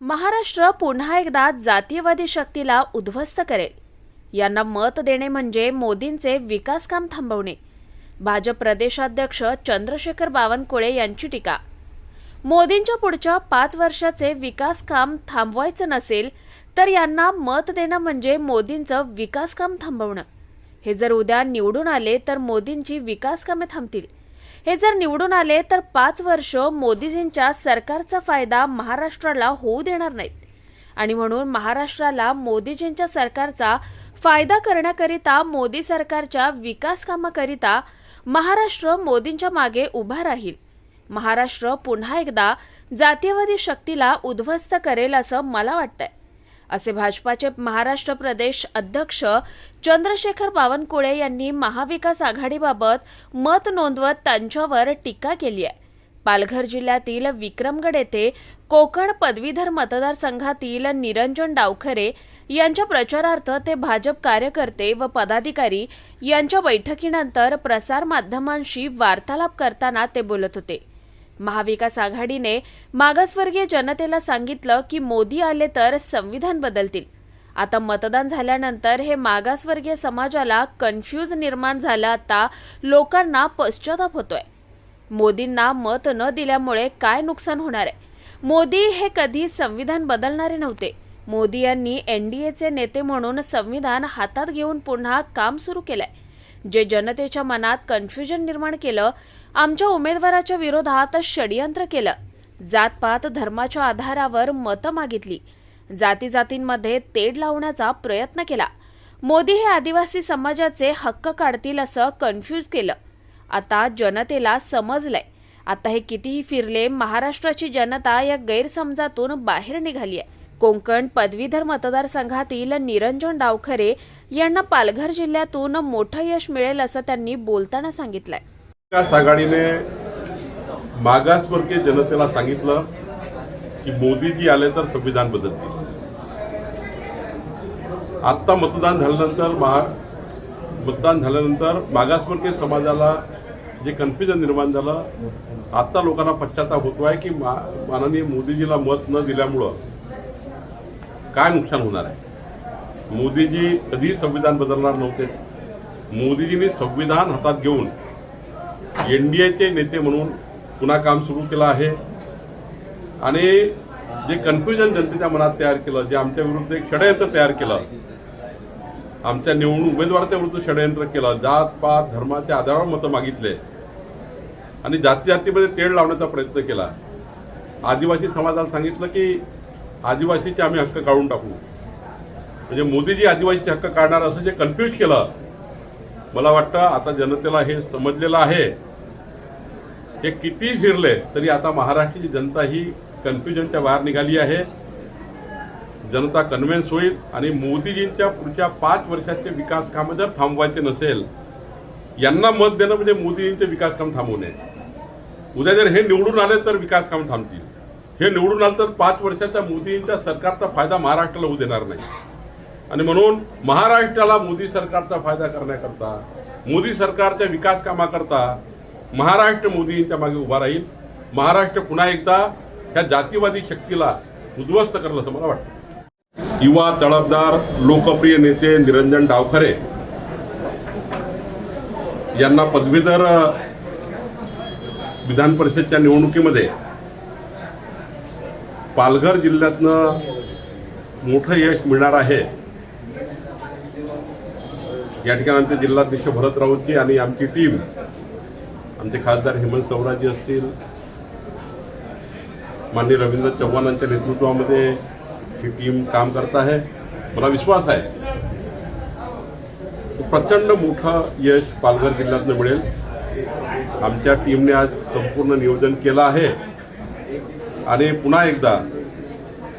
महाराष्ट्र पुन्हा एकदा जातीयवादी शक्तीला उद्ध्वस्त करेल. यांना मत देणे म्हणजे मोदींचे विकास काम थांबवणे. भाजप प्रदेशाध्यक्ष चंद्रशेखर बावनकुळे यांची टीका. मोदींच्या पुढच्या पाच वर्षाचे विकासकाम थांबवायचं नसेल तर यांना मत देणं म्हणजे मोदींचं विकासकाम थांबवणं. हे जर उद्या निवडून आले तर मोदींची विकास कामे थांबतील. हे जर निवडून आले तर पाच वर्ष मोदीजींच्या सरकारचा फायदा महाराष्ट्राला होऊ देणार नाहीत. आणि म्हणून महाराष्ट्राला मोदीजींच्या सरकारचा फायदा करण्याकरिता मोदी सरकारच्या विकास कामाकरिता महाराष्ट्र मोदींच्या मागे उभा राहील. महाराष्ट्र पुन्हा एकदा जातीयवादी शक्तीला उद्ध्वस्त करेल असं मला वाटतंय. असे भाजपाचे महाराष्ट्र प्रदेश अध्यक्ष चंद्रशेखर बावनकुळे यांनी महाविकास आघाडीबाबत मत नोंदवत त्यांच्यावर टीका केली आहे. पालघर जिल्ह्यातील विक्रमगड येथे कोकण पदवीधर मतदारसंघातील निरंजन डावखरे यांच्या प्रचारार्थ ते भाजप कार्यकर्ते व पदाधिकारी यांच्या बैठकीनंतर प्रसारमाध्यमांशी वार्तालाप करताना ते बोलत होते. महाविकास आघाडीने मागासवर्गीय जनतेला सांगितलं की मोदी आले तर संविधान बदलतील. आता मतदान झाल्यानंतर हे मागासवर्गीय समाजाला कन्फ्यूज निर्माण झालं आता लोकांना पश्चाताप होतोय. मोदींना मत न दिल्यामुळे काय नुकसान होणार आहे? मोदी हे कधी संविधान बदलणारे नव्हते. मोदी यांनी एनडीएचे नेते म्हणून संविधान हातात घेऊन पुन्हा काम सुरू केलंय. जे जनतेच्या मनात कन्फ्युजन निर्माण केलं आमच्या उमेदवाराच्या विरोधात षडयंत्र केलं. जातपात धर्माच्या आधारावर मतं मागितली. जाती जातींमध्ये तेढ लावण्याचा प्रयत्न केला. मोदी हे आदिवासी समाजाचे हक्क काढतील असं कन्फ्यूज केलं. आता जनतेला समजलंय. आता हे कितीही फिरले महाराष्ट्राची जनता या गैरसमजातून बाहेर निघाली आहे कोकण पदवीधर मतदारसंघातील निरंजन डावखरे यांना पालघर जिल्ह्यातून मोठं यश मिळेल असं त्यांनी बोलताना सांगितलंय. विकास आघाडीने मागासवर्गीय जनतेला सांगितलं की मोदीजी आले तर संविधान बदलतील. आत्ता मतदान झाल्यानंतर महा मतदान झाल्यानंतर मागासवर्गीय समाजाला जे कन्फ्युजन निर्माण झालं आत्ता लोकांना पश्चाताप होतो आहे की मा माननीय मोदीजीला मत न दिल्यामुळं काय नुकसान होणार आहे? मोदीजी कधीही संविधान बदलणार नव्हते. मोदीजींनी संविधान हातात घेऊन एन डी एचे नेते म्हणून पुन्हा काम सुरू केलं आहे. आणि जे कन्फ्युजन जनतेच्या मनात तयार केलं जे आमच्या विरुद्ध एक षडयंत्र तयार केलं आमच्या निवडणूक उमेदवाराच्या विरुद्ध षडयंत्र केलं जात पात धर्माच्या आधारावर मतं मागितले. आणि जाती जातीमध्ये तेढ लावण्याचा प्रयत्न केला. आदिवासी समाजाला सांगितलं की आदिवासीचे आम्ही हक्क काढून टाकू. म्हणजे मोदीजी आदिवासीचे हक्क काढणार असं जे कन्फ्यूज केलं मला वाटतं आता जनतेला हे समजलेलं आहे. हे किती फिरले तरी आता महाराष्ट्राची जनता ही कन्फ्युजनच्या बाहेर निघाली आहे. जनता कन्व्हिन्स होईल आणि मोदीजींच्या पुढच्या पाच वर्षाचे विकास कामं जर थांबवायचे नसेल यांना मत देणं म्हणजे मोदीजींचे विकास काम थांबवणे. उद्या जर हे निवडून आले तर विकास काम थांबतील. हे निवडून आलं तर पाच वर्षाच्या मोदींच्या सरकारचा फायदा महाराष्ट्राला होऊ देणार नाही. आणि म्हणून महाराष्ट्राला मोदी सरकारचा फायदा करण्याकरता मोदी सरकारच्या विकास कामाकरता महाराष्ट्र मोदींच्या मागे उभा राहील. महाराष्ट्र पुन्हा एकदा ह्या जातीवादी शक्तीला उद्ध्वस्त करेल असं मला वाटतं. युवा तळपदार लोकप्रिय नेते निरंजन डावखरे यांना पदवीधर विधान परिषदच्या निवडणुकीमध्ये पालघर जिल्ह्यातनं मोठं यश मिळणार आहे. या ठिकाणी आमचे जिल्हाध्यक्ष भरत राऊतजी आणि आमची टीम आमचे खासदार हेमंत सवराजी असतील माननीय रवींद्र चव्हाणांच्या नेतृत्वामध्ये ही टीम काम करत आहे. मला विश्वास आहे प्रचंड मोठं यश पालघर जिल्ह्यातनं मिळेल. आमच्या टीमने आज संपूर्ण नियोजन केलं आहे. आणि पुन्हा एकदा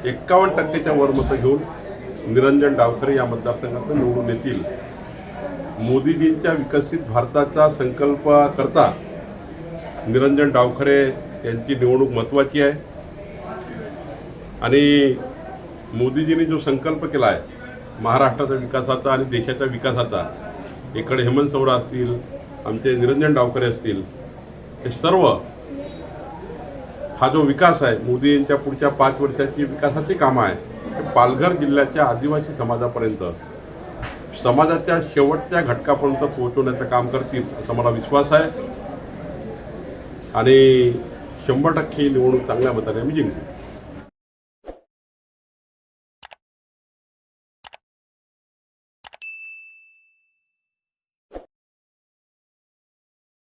एक्कावन्न टक्केच्या वर मतं घेऊन निरंजन डावखरे या मतदारसंघातून निवडून येतील. मोदीजींच्या विकसित भारताचा संकल्प करता निरंजन डावखरे यांची निवडणूक महत्त्वाची आहे. आणि मोदीजींनी जो संकल्प केला आहे महाराष्ट्राच्या विकासाचा आणि देशाच्या विकासाचा इकडे हेमंत सौरा असतील आमचे निरंजन डावखरे असतील हे सर्व हा जो विकास आहे मोदी यांच्या पुढच्या पाच वर्षाची विकासाची कामं आहे ते पालघर जिल्ह्याच्या आदिवासी समाजापर्यंत समाजाच्या शेवटच्या घटकापर्यंत पोहोचवण्याचं काम करतील असा मला विश्वास आहे. आणि शंभर टक्के निवडणूक चांगल्या मताने आम्ही जिंकू.